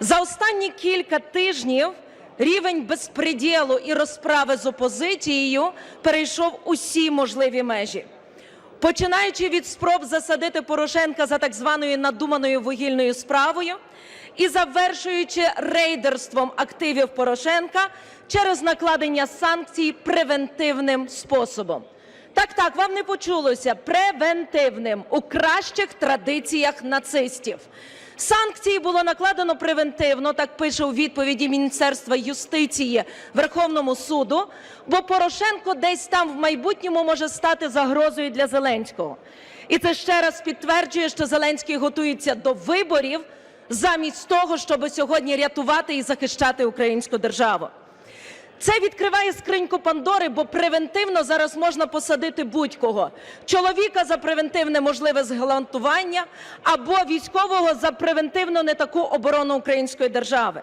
За останні кілька тижнів рівень безпреділу і розправи з опозицією перейшов усі можливі межі. Починаючи від спроб засадити Порошенка за так званою надуманою вугільною справою і завершуючи рейдерством активів Порошенка через накладення санкцій превентивним способом. Так, так, вам не почулося превентивним у кращих традиціях нацистів. Санкції було накладено превентивно, так пише у відповіді Міністерства юстиції Верховному суду, бо Порошенко десь там в майбутньому може стати загрозою для Зеленського. І це ще раз підтверджує, що Зеленський готується до виборів замість того, щоб сьогодні рятувати і захищати українську державу. Це відкриває скриньку Пандори, бо превентивно зараз можна посадити будь-кого. Чоловіка за превентивне можливе зґвалтування або військового за превентивно не таку оборону української держави.